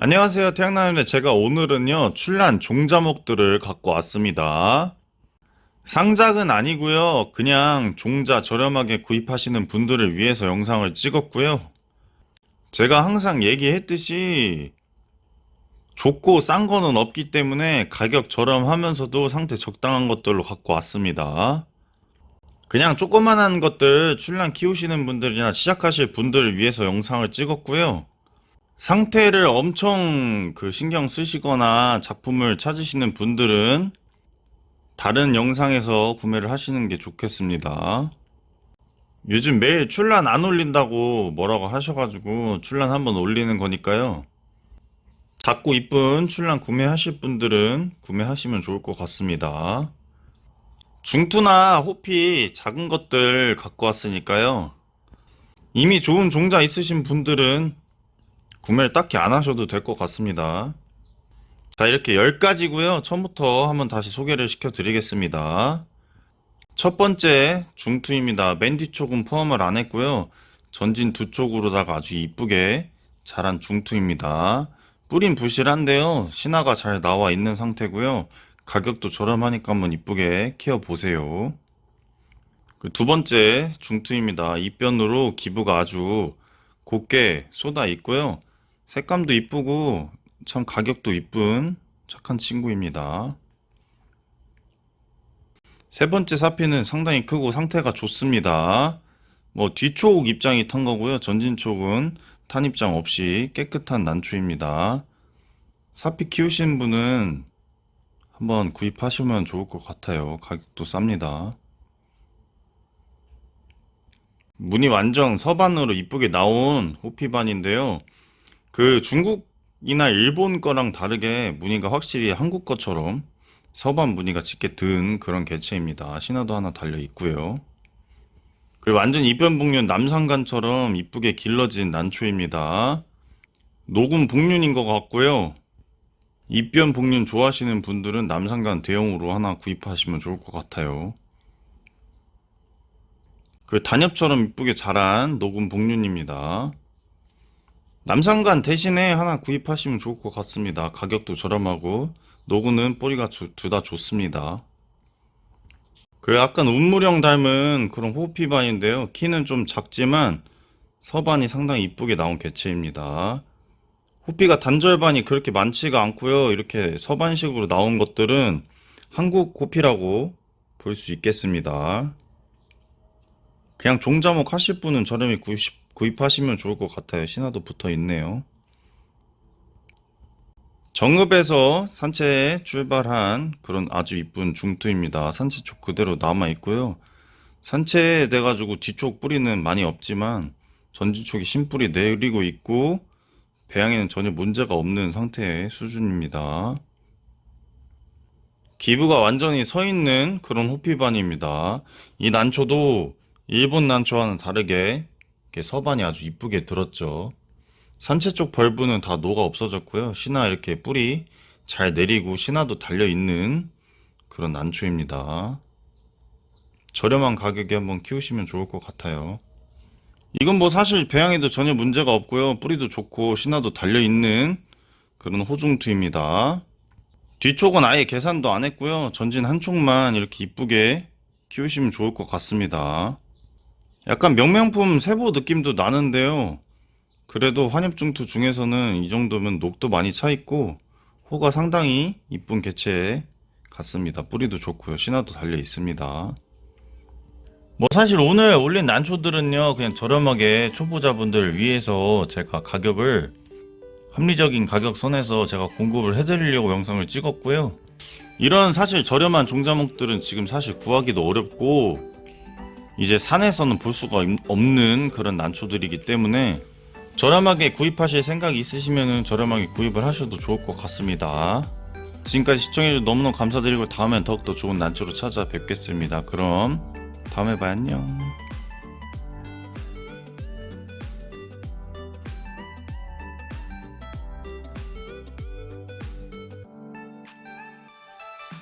안녕하세요. 태양나는데 제가 오늘은요, 출란 종자목들을 갖고 왔습니다. 상작은 아니고요. 그냥 종자 저렴하게 구입하시는 분들을 위해서 영상을 찍었고요. 제가 항상 얘기했듯이 좋고 싼 거는 없기 때문에 가격 저렴하면서도 상태 적당한 것들로 갖고 왔습니다. 그냥 조그만한 것들 출란 키우시는 분들이나 시작하실 분들을 위해서 영상을 찍었고요. 상태를 엄청 그 신경 쓰시거나 작품을 찾으시는 분들은 다른 영상에서 구매를 하시는 게 좋겠습니다. 요즘 매일 출란 안 올린다고 뭐라고 하셔가지고 출란 한번 올리는 거니까요. 작고 이쁜 출란 구매하실 분들은 구매하시면 좋을 것 같습니다. 중투나 호피 작은 것들 갖고 왔으니까요. 이미 좋은 종자 있으신 분들은 구매를 딱히 안 하셔도 될 것 같습니다. 자, 이렇게 10가지고요. 처음부터 한번 다시 소개를 시켜 드리겠습니다. 첫 번째 중투입니다. 맨 뒤쪽은 포함을 안 했고요. 전진 두 쪽으로다가 아주 이쁘게 자란 중투입니다. 뿌린 부실한데요. 신화가 잘 나와 있는 상태고요. 가격도 저렴하니까 한번 이쁘게 키워 보세요. 그두 번째 중투입니다. 입변으로 기부가 아주 곱게 쏟아 있고요. 색감도 이쁘고 참 가격도 이쁜 착한 친구입니다. 세 번째 사피는 상당히 크고 상태가 좋습니다. 뭐 뒤쪽 입장이 탄 거고요. 전진 쪽은 탄 입장 없이 깨끗한 난초입니다. 사피 키우시는 분은 한번 구입하시면 좋을 것 같아요. 가격도 쌉니다. 문이 완전 서반으로 이쁘게 나온 호피반인데요. 그 중국이나 일본 거랑 다르게 무늬가 확실히 한국 것처럼 서반 무늬가 짙게 든 그런 개체입니다. 신화도 하나 달려 있고요. 그리고 완전 이변복륜 남산간처럼 이쁘게 길러진 난초입니다. 녹음 복륜인 것 같고요. 입변 복륜 좋아하시는 분들은 남산간 대용으로 하나 구입하시면 좋을 것 같아요. 그 단엽처럼 이쁘게 자란 녹음 복륜입니다. 남산간 대신에 하나 구입하시면 좋을 것 같습니다. 가격도 저렴하고 노구는 뿌리가 둘 다 좋습니다. 그 약간 운무령 닮은 그런 호피반인데요. 키는 좀 작지만 서반이 상당히 이쁘게 나온 개체입니다. 호피가 단절반이 그렇게 많지가 않고요. 이렇게 서반식으로 나온 것들은 한국 호피라고 볼 수 있겠습니다. 그냥 종자목 하실 분은 저렴히 구입, 구입하시면 좋을 것 같아요. 신화도 붙어 있네요. 정읍에서 산채에 출발한 그런 아주 이쁜 중투입니다. 산채 쪽 그대로 남아 있고요. 산채 돼가지고 뒤쪽 뿌리는 많이 없지만 전진 쪽이 신뿌리 내리고 있고 배양에는 전혀 문제가 없는 상태의 수준입니다. 기부가 완전히 서 있는 그런 호피반입니다. 이 난초도 일본 난초와는 다르게 서반이 아주 이쁘게 들었죠. 산채 쪽 벌브는 다 녹아 없어졌고요. 신화 이렇게 뿌리 잘 내리고 신화도 달려 있는 그런 난초입니다. 저렴한 가격에 한번 키우시면 좋을 것 같아요. 이건 뭐 사실 배양에도 전혀 문제가 없고요. 뿌리도 좋고 신화도 달려 있는 그런 호중투입니다. 뒤쪽은 아예 계산도 안 했고요. 전진 한 쪽만 이렇게 이쁘게 키우시면 좋을 것 같습니다. 약간 명명품 세보 느낌도 나는데요. 그래도 환엽중투 중에서는 이 정도면 녹도 많이 차 있고 호가 상당히 이쁜 개체 같습니다. 뿌리도 좋고요. 신화도 달려 있습니다. 뭐 사실 오늘 올린 난초들은요 그냥 저렴하게 초보자분들 위해서 제가 가격을 합리적인 가격 선에서 제가 공급을 해드리려고 영상을 찍었고요. 이런 사실 저렴한 종자목들은 지금 사실 구하기도 어렵고 이제 산에서는 볼 수가 없는 그런 난초들이기 때문에 저렴하게 구입하실 생각이 있으시면 저렴하게 구입을 하셔도 좋을 것 같습니다. 지금까지 시청해주셔서 너무너무 감사드리고 다음엔 더욱더 좋은 난초로 찾아뵙겠습니다. 그럼 다음에 봐요. 안녕.